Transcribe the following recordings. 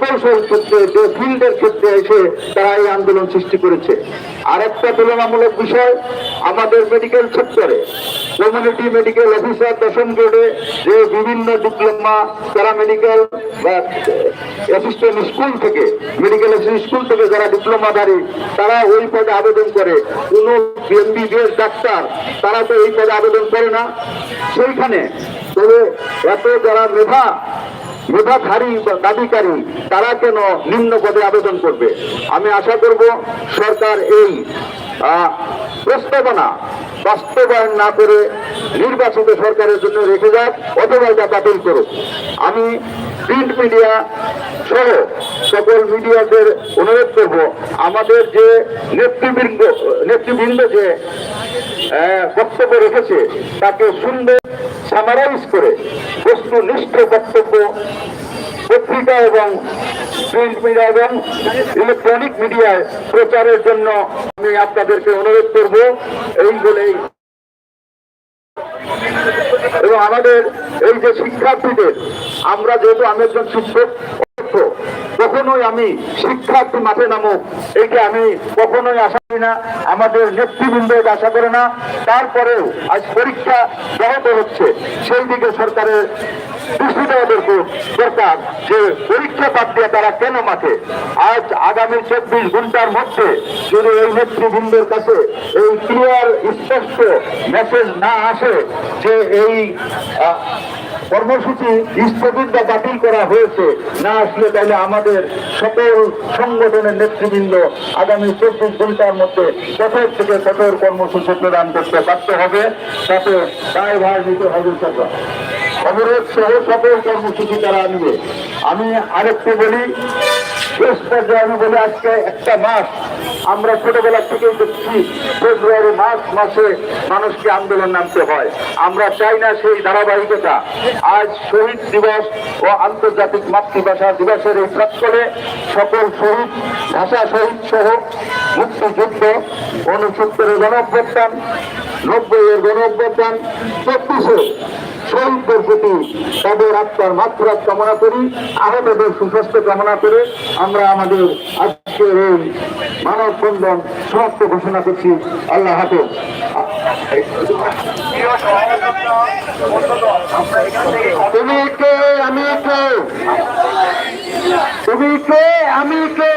প্রকৌশল ক্ষেত্রে যে ফিল্ডের ক্ষেত্রে এসে তারা এই আন্দোলন সৃষ্টি করেছে। আর একটা তুলনামূলক বিষয়, আমাদের মেডিকেল সেক্টরে কমিউনিটি মেডিকেল অফিসার দশম গ্রেডে যে বিভিন্ন ডিপ্লোমা প্যারামেডিক্যাল বা অ্যাসিস্ট্যান্ট স্কুল থেকে মেডিকেল স্কুল থেকে যারা ডিপ্লোমাধারী তারা ওই পদে আবেদন করে। কোনো এমবিবিএস ডাক্তার, তারা তো এই পদে আবেদন করে না। সেইখানে তবে এত যারা মেধা মেধাধারী দাবিকারী, তারা কেন নিম্ন পদে আবেদন করবে? আমি আশা করব সরকার এই প্রস্তাবনা বাস্তবায়ন না করে নির্বাচিত সরকারের জন্য রেখে যাক, অথবা এটা বাতিল করুক। আমি প্রিন্ট মিডিয়া সহ সকল মিডিয়াদের অনুরোধ করব, আমাদের যে নেতৃবৃন্দ নেতৃবৃন্দ যে বক্তব্য রেখেছে, তাকে সুন্দর সামারাইজ করে বস্তুনিষ্ঠ বক্তব্য, পত্রিকা এবং প্রিন্ট মিডিয়া এবং ইলেকট্রনিক মিডিয়ায় প্রচারের জন্য আমি আপনাদেরকে অনুরোধ করব, এই বলেই। এবং আমাদের এই যে শিক্ষার্থীদের, আমরা যেহেতু আমি একজন শিক্ষক কখনোই আমি শিক্ষার্থী মাঠে নামো এটা আমি কখনোই আশা করি না, আমাদের নেতৃবৃন্দ আশা করে না। তারপরেও আজ পরীক্ষা ব্যাহত হচ্ছে সেই দিকে সরকারের দরকার যে পরীক্ষা তারা কেন মাঠে? আজ আগামী চব্বিশ ঘণ্টার মধ্যে যদি এই নেতৃবৃন্দের কাছে এই ক্লিয়ার, স্পষ্ট মেসেজ না আসে যে এই কর্মসূচি স্থগিত বা বাতিল করা হয়েছে, না আসলে তাহলে আমাদের সকল সংগঠনের নেতৃবৃন্দ আগামী চব্বিশ ঘণ্টার মধ্যে কঠোর থেকে কঠোর কর্মসূচি প্রদান করতে বাধ্য হবে, তাতে দায়ভার নিতে হবে সরকার অবরোধ সহ সকল কর্মসূচি তারা আনবে। আমি আরেকটু বলি, শেষ পর্যায়ে আমি বলি, আজকে একটা মাস আমরা ছোটবেলা থেকেই দেখছি, ফেব্রুয়ারি মাস মাসে মানুষকে আন্দোলন নামতে হয়। আমরা চাই না সেই ধারাবাহিকতা। আজ শহীদ দিবস ও আন্তর্জাতিক মাতৃভাষা দিবসের এই প্রাক্কলে সকল শহীদ, ভাষা শহীদ সহ মুক্তিযুদ্ধ উনসত্তরের গণ অভ্যুত্থান নব্বই এর গণ চব্বিশে শহীদদের প্রতি তাদের আত্মার মাত্রাত কামনা করি, আহতদের সুস্বাস্থ্য কামনা করে আমরা আমাদের আজকের এই মানব বন্ধন সমাপ্ত ঘোষণা করছি। আল্লাহ হাফেজ। তুমি কে, আমি কে? তুমি কে, আমি কে?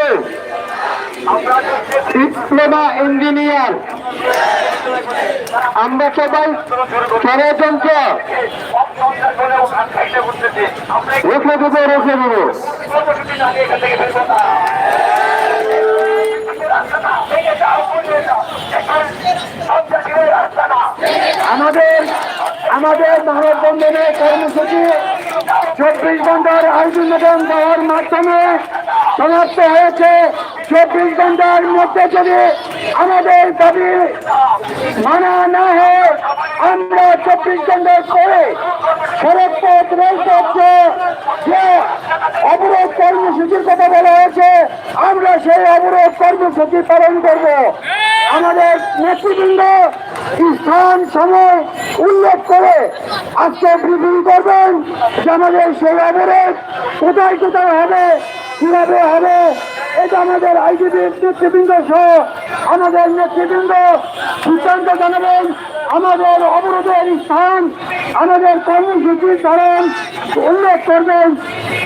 Diploma engineer. আমরা সবাই ষড়যন্ত্র। রুখে দেবো রুখে দেবো। আমাদের আমাদের মানববন্ধনের কর্মসূচি চব্বিশ ঘণ্টার আলোচনা দেওয়ার মাধ্যমে সমাপ্ত হয়েছে। চব্বিশ ঘণ্টার মধ্যে যদি আমাদের দাবি মানা না হয়, আমরা চব্বিশ ঘণ্টা করে সড়ক পথ রেলপথ যে অবরোধ কর্মসূচির কথা বলা হয়েছে, আমরা সেই অবরোধ কর্মসূচি পালন করব। আমাদের নেতৃবৃন্দ স্থান, সময় উল্লেখ করে আজকে ব্রিফিং করবেন যে আমাদের সেই অবরোধ কোথায় কোথায় হবে, কীভাবে হবে? এটা আমাদের আইজিপি নেতৃবৃন্দ সহ আমাদের নেতৃবৃন্দ সিদ্ধান্ত জানাবেন আমাদের অবরোধের স্থান, আমাদের কর্মসূচির কারণ উল্লেখ করবেন।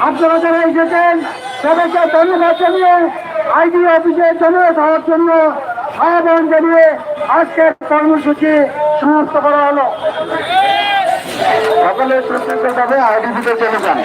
আপনারা যারা এসেছেন সবাইকে ধন্যবাদ জানিয়ে আইডি অফিসে জমে থাকার জন্য আহ্বান জানিয়ে আজকের কর্মসূচি সমাপ্ত করা হলো। সকলে প্রত্যেকটা যাবে আইডি দিতে চলে যান।